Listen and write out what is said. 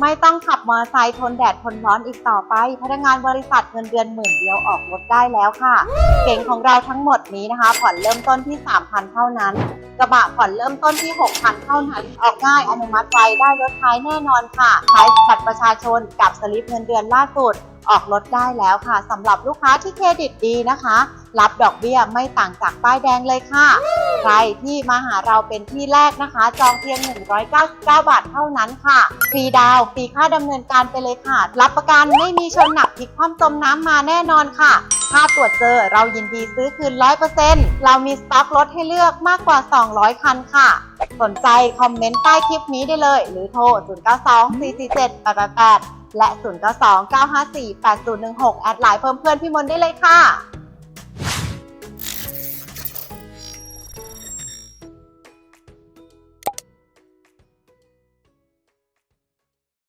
ไม่ต้องขับมอเตอร์ไซค์ทนแดดทนร้อนอีกต่อไป พนักงานบริษัทเงินเดือนหมื่นเดียวออกรถได้แล้วค่ะ เก่งของเราทั้งหมดนี้นะคะ ผ่อนเริ่มต้นที่ 3,000 เท่านั้น กระบะผ่อนเริ่มต้นที่ 6,000 เท่านั้น ออกง่ายอนุมัติไวได้รถท้ายแน่นอนค่ะใช้บัตรประชาชนกับสลิปเงินเดือนล่าสุดออกรถได้แล้วค่ะสำหรับลูกค้าที่เครดิตดีนะคะ รับดอกเบี้ยไม่ต่างจากป้ายแดงเลยค่ะ ใครที่มาหาเราเป็นที่แรกนะคะ จองเพียง 199 บาทเท่านั้นค่ะฟรีดาวฟรีค่าดำเนินการไปเลยค่ะ รับประกันไม่มีชนหนักพลิกคว่ำจมน้ำมาแน่นอนค่ะถ้าตรวจเจอเรายินดีซื้อคืน 100%เรามีสต็อกรถให้เลือกมากกว่า 200 คันค่ะ สนใจคอมเมนต์ใต้คลิปนี้ได้เลย หรือโทร 092 447 888 และ 092 954 8016 แอดไลน์เพิ่มเพื่อนพี่มนต์ได้เลยค่ะ